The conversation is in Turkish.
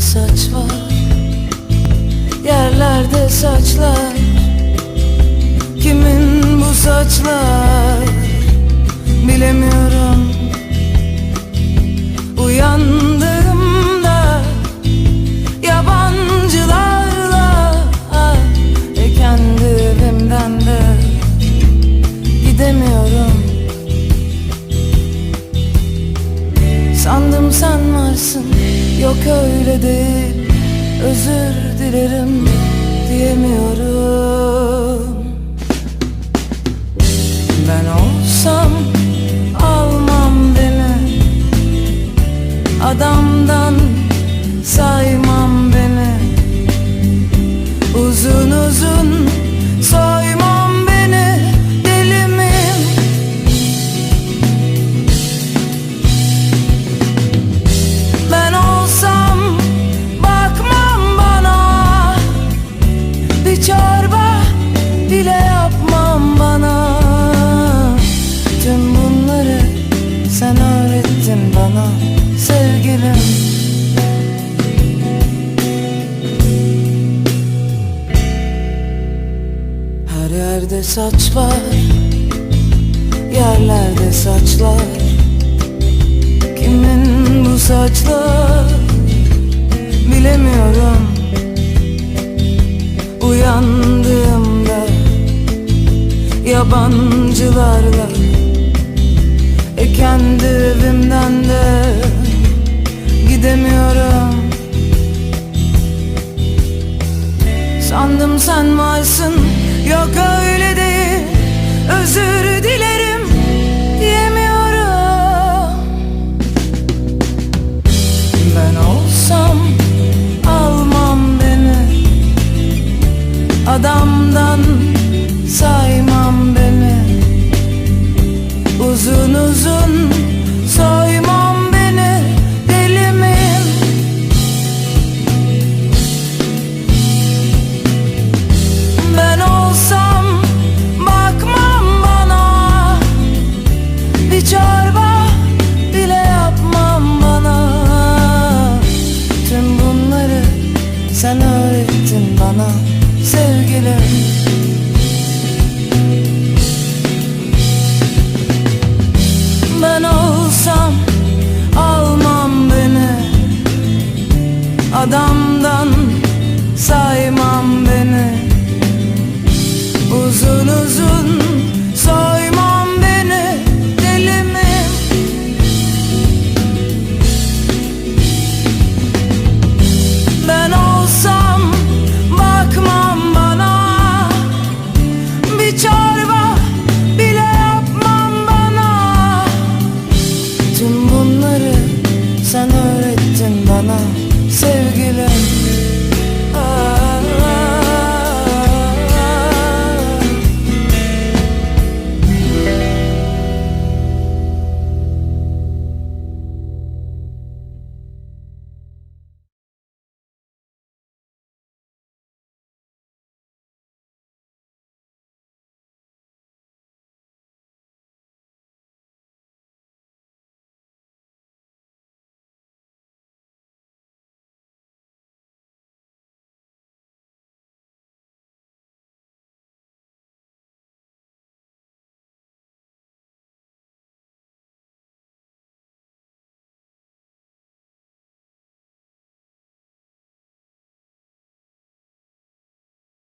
Saç var Yerlerde saçlar. Kimin bu saçlar? Bilemiyorum. Uyandığımda Yabancılarla e Kendi evimden de Gidemiyorum. Sandım sen varsın Yok öyle değil Özür dilerim diyemiyorum. Ben olsam almam beni Adamdan saymam saç var Yerlerde saçlar. Kimin bu saçlar? Bilemiyorum. Uyandığımda Yabancılarla E kendi evimden de Gidemiyorum. Sandım sen varsın Yok öyle sen öğrettin bana sevgilim